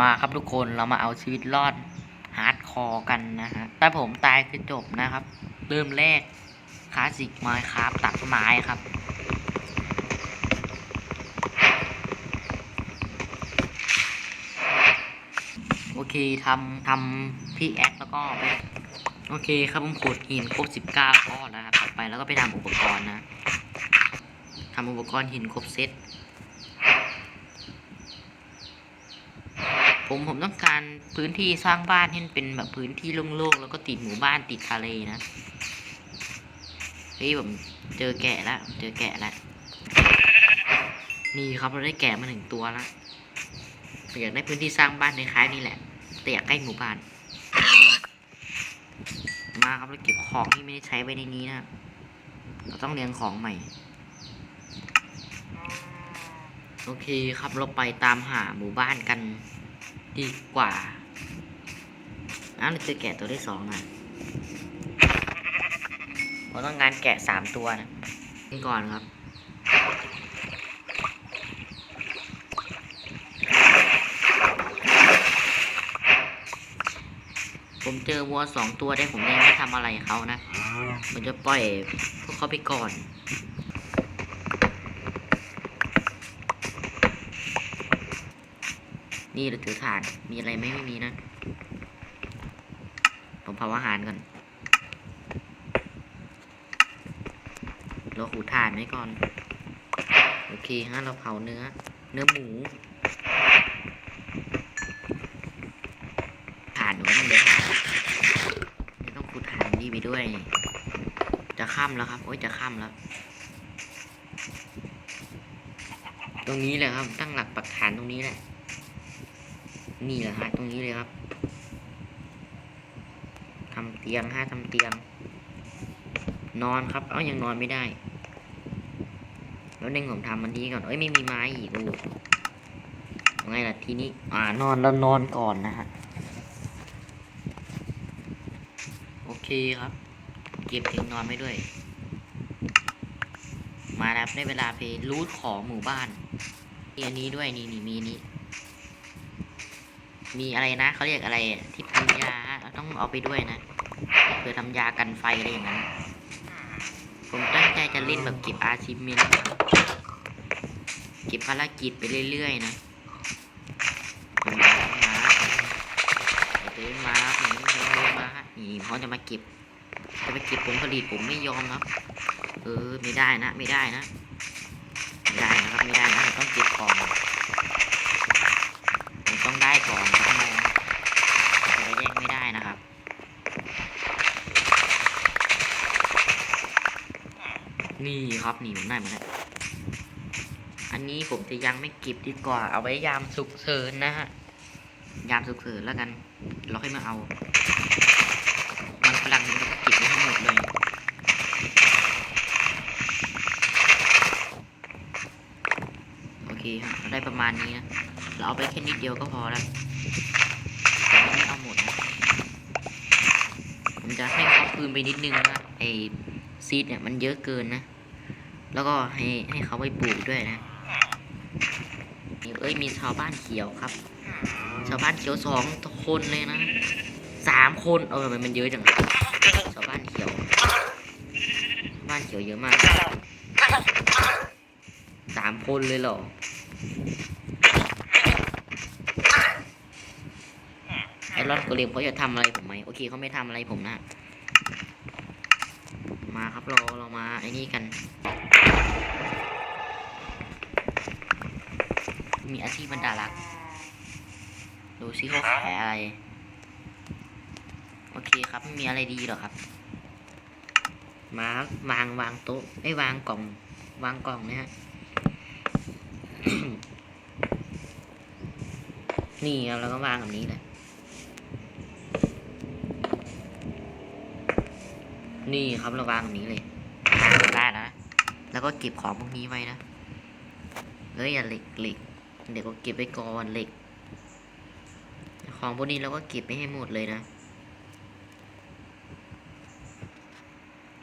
มาครับทุกคนเรามาเอาชีวิตรอดฮาร์ดคอร์กันนะฮะถ้าผมตายคือจบนะครับ เริ่มแรกคลาสสิกไม้ครับตัดไม้ครับโอเคทำทำพี่แอคแล้วก็ไปโอเคครับผมขุดหินครบสิบเก้าก้อนนะครับต่อไปแล้วก็ไปทำอุปกรณ์นะทำอุปกรณ์หินครบเซต ผมผมต้องการพื้นที่สร้างบ้านให้มันเป็นแบบพื้นที่โล่งๆแล้วก็ติดหมู่บ้านติดทะเลนะเฮ้ยผมเจอแกะแล้วเจอแกะแล้วนี่ครับเราได้แกะมาหนึ่งตัวแล้วอยากได้พื้นที่สร้างบ้านในคล้ายๆนี่แหละ แต่อยากใกล้หมู่บ้าน มาครับเราเก็บของที่ไม่ได้ใช้ไว้ในนี้นะเราต้องเรียงของใหม่ โอเคครับเราไปตามหาหมู่บ้านกัน ดีกว่าอ้าวเราเจอแกะตัวที่สองอะเราต้องการแกะสามตัวนะนี่ก่อนครับผมเจอวัวสองตัวได้ผมยังไม่ทำอะไรเขานะผมจะปล่อยพวกเขาไปก่อน นี่เราถือถ่าน มีอะไรไหมไม่มีนะ ผมเผาอาหารก่อน เราขูดถ่านไว้ก่อน โอเคฮะ เราเผาเนื้อ เนื้อหมูถ่านหนูมันเยอะไม่ต้องขูดถ่านดีไปด้วย จะค่ำแล้วครับ โอ้ย จะค่ำแล้วตรงนี้แหละครับ ตั้งหลักปักฐานตรงนี้แหละ นี่แหละฮะตรงนี้เลยครับทำเตียงฮะทำเตียง นอนครับ เอ้ายังนอนไม่ได้ แล้วเน่งผมทำมันนี้ก่อนเอ้ยไม่มีไม้อีกโอ้ยังไงล่ะทีนี้ อ่านอนแล้วนอนก่อนนะฮะโอเคครับ เก็บถึงนอนไม่ด้วย มาแล้วได้เวลาไปรูทของหมู่บ้านมีอันนี้ด้วยนี่นี่มีนี้ มีอะไรนะเขาเรียกอะไรที่พันยาเราต้องเอาไปด้วยนะเพื่อทำยากันไฟอะไรอย่างนั้นผมตั้งใจจะเล่นแบบเก็บอาชิเมนเก็บภารกิจไปเรื่อยๆนะผมมาเดินมาครับนี่เดินมาฮะนี่เขาจะมาเก็บจะไปเก็บผลผลิตผมไม่ยอมครับ เออไม่ได้นะ ไม่ได้นะ ไม่ได้นะครับไม่ได้นะต้องเก็บของผมต้องได้ก่อนครับโมจะไปแย่งไม่ได้นะครับ นี่ ครับนี่ผมได้มาแล้วอันนี้ผมจะยังไม่เก็บดีกว่า เอาไว้ยามสุกเสริญนะฮะ ยามสุกเสริญแล้วกัน เราค่อยมาเอา มันฝรั่งมันก็เก็บไว้ให้หมดเลย โอเคครับเราได้ประมาณนี้นะ เราเอาไปแค่นิดเดียวก็พอแล้วแต่ไม่เอาหมดนะผมจะให้เขาคืนไปนิดนึงนะไอซีดเนี่ยมันเยอะเกินนะ แล้วก็ให้ให้เขาไปปลูกด้วยนะเอ้ยมีชาวบ้านเขียวครับ ชาวบ้านเขียวสองคนเลยนะสามคนเออทำไมมันเยอะจังชาวบ้านเขียวชาวบ้านเขียวเยอะมากสามคนเลยเหรอไอรอนโกเลมเขาจะทำอะไรผมไหมโอเคเขาไม่ทำอะไรผมนะ มาครับเราเรามาไอ้นี่กัน มีอาชีพบรรดารัก ดูซิเขาขายอะไร โอเคครับไม่มีอะไรดีหรอครับ มาวางวางโต๊ะไม่วางกล่อง วางกล่องนะฮะนี่ครับเราก็วางแบบนี้แหละ นี่ครับเราวางแบบนี้เลยได้นะ แล้วก็เก็บของพวกนี้ไว้นะเฮ้ยอย่าเหล็กเหล็กเดี๋ยวก็เก็บไว้ก่อนเหล็ก ของพวกนี้เราก็เก็บไปให้หมดเลยนะ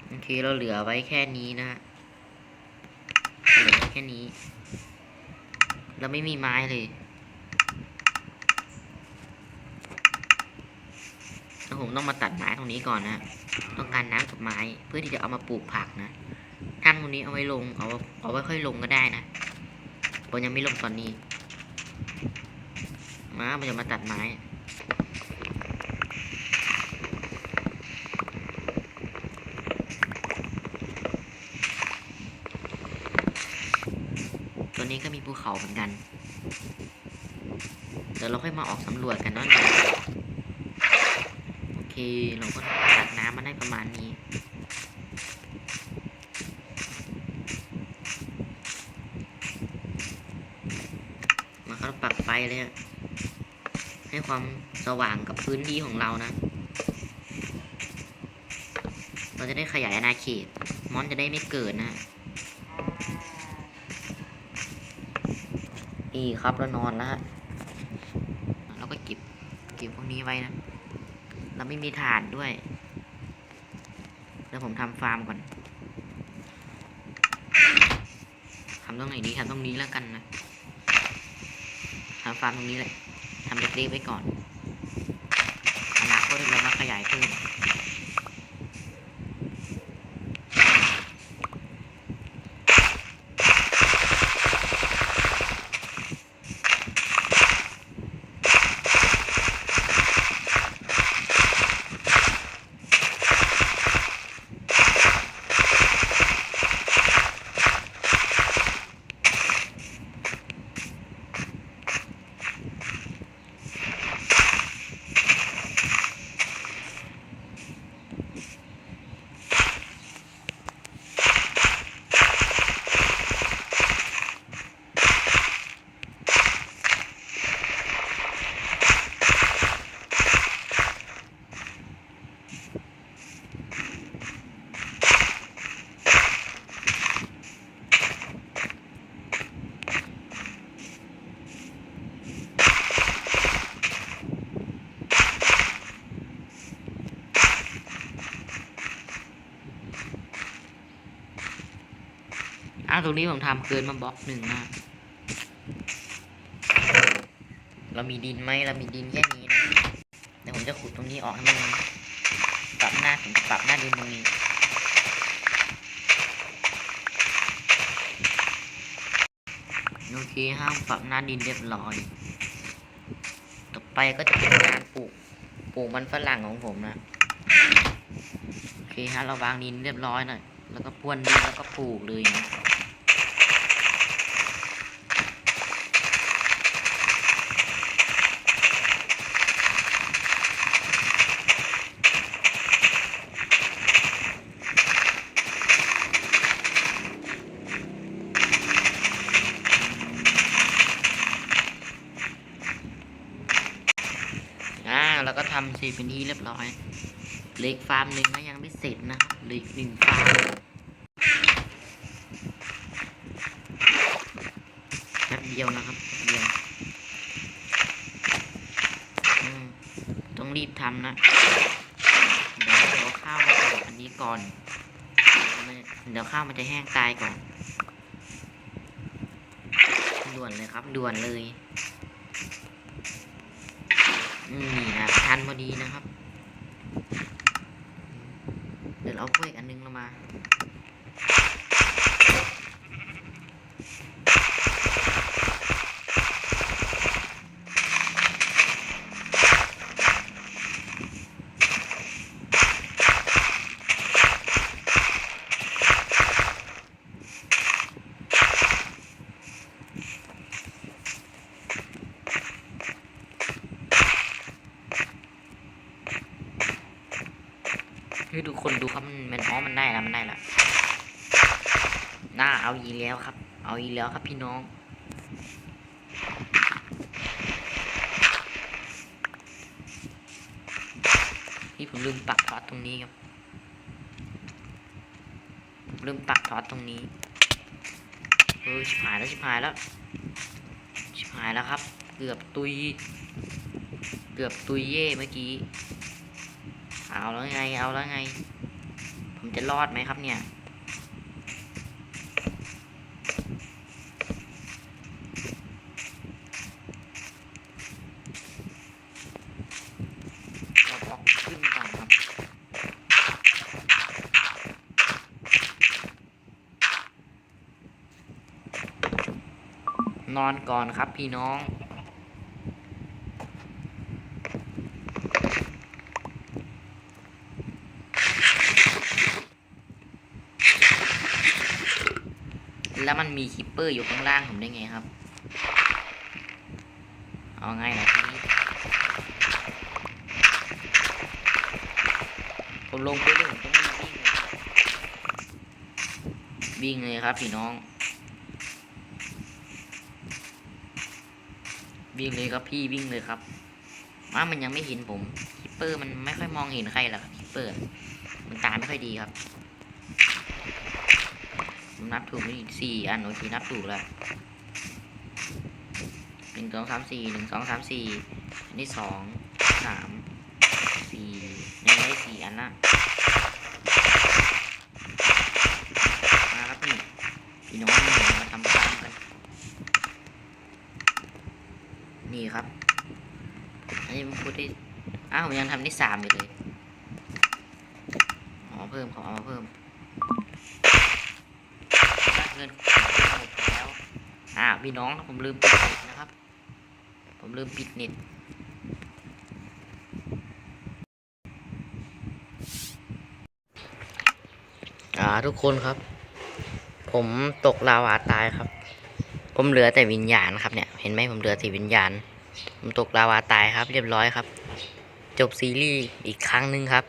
โอเคเราเหลือไว้แค่นี้นะเหลือแค่นี้ เราไม่มีไม้เลย แล้ว ผมต้องมาตัดไม้ตรงนี้ก่อนนะต้องการน้ำกับไม้เพื่อที่จะเอามาปลูกผักนะท่านตรงนี้เอาไว้ลงเอาเอาไว้ค่อยลงก็ได้นะผมยังไม่ลงตอนนี้ มาผมจะมาตัดไม้ตัวนี้ก็มีภูเขาเหมือนกัน เดี๋ยวเราค่อยมาออกสำรวจกันเนาะโอ เคเราก็ตักน้ำมาได้ประมาณนี้ มาครับปักไฟเลยอะให้ความสว่างกับพื้นที่ของเรานะ เราจะได้ขยายอาณาเขตมอนจะได้ไม่เกิดนะนี่ครับเรานอนแล้วฮะเราก็เก็บเก็บพวกนี้ไว้นะ เราไม่มีฐานด้วย เดี๋ยวผมทำฟาร์มก่อนทำตรงไหนดีทำตรงนี้แล้วกันนะทำฟาร์มตรงนี้แหละทำเล็กๆไว้ก่อนอนาคตเรามาขยายเพิ่ม อ้าวตรงนี้ผมทำเกินมาบล็อกหนึ่งนะเรามีดินไหมเรามีดินแค่นี้นะเดี๋ยวผมจะขุดตรงนี้ออกให้มันปรับหน้าผมจะปรับหน้าดินตรงนี้โอเคห้ามปรับหน้าดินเรียบร้อย ต่อไปก็จะเป็นการปลูกปลูกมันฝรั่งของผมนะโอเคฮะเราวางดินเรียบร้อยหน่อยแล้วก็พรวนดินแล้วก็ปลูกเลยนะ ทำเสร็จเป็นที่เรียบร้อยเหล็กฟาร์มหนึ่งก็ยังไม่เสร็จนะเหล็กหนึ่งฟาร์มแป๊บเดียวนะครับเดียวต้องรีบทำนะเดี๋ยวเดี๋ยวข้าวมาใส่อันนี้ก่อนเดี๋ยวข้าวมันจะแห้งตายก่อน ด่วนเลยครับ ด่วนเลย นี่นะทันพอดีนะครับ เดี๋ยวเราเอากล้วยอันนึงเรามา คือดูคนดูครับมันมันอ๋อมันได้แล้วมันได้แล้วน่าเอาอีแล้วครับ เอาอีแล้วครับพี่น้องพี่ผมลืมปักทอดตรงนี้ครับผมลืมปักทอดตรงนี้เออชิบหายแล้วชิบหายแล้วชิบหายแล้วครับ เกือบตุย เกือบตุยเย่เมื่อกี้ เอาแล้วไง เอาแล้วไง ผมจะรอดไหมครับเนี่ยนอนก่อนครับพี่น้อง แล้วมันมีคิปเปอร์อยู่ข้างล่างผมได้ไงครับ เอาไงล่ะพี่ผมลงไปเลยผมต้องวิ่งเลยวิ่งเลยครับพี่น้อง วิ่งเลยครับพี่วิ่งเลยครับว่ามันยังไม่เห็นผมคิปเปอร์มันไม่ค่อยมองเห็นใครหรอกครับคิปเปอร์ มันตาไม่ค่อยดีครับ ผมนับถูกนี่สี่อันโอเคนับถูกแล้วหนึ่งสองสามสี่หนึ่งสองสามสี่อันที่สองสามสี่ยังได้สี่อันละมาครับนี่พี่น้องมาทำตามกัน นี่ครับอันนี้ผมพูดได้อ้าวผมยังทำได้สามอยู่เลยขอเพิ่มขอเอามาเพิ่ม เงินหมดแล้ว อ่า พี่น้องผมลืมปิดเน็ตนะครับ ผมลืมปิดเน็ตอ่าทุกคนครับ ผมตกลาวาตายครับ ผมเหลือแต่วิญญาณครับเนี่ยเห็นไหมผมเหลือแต่วิญญาณ ผมตกลาวาตายครับ เรียบร้อยครับ จบซีรีส์อีกครั้งหนึ่งครับ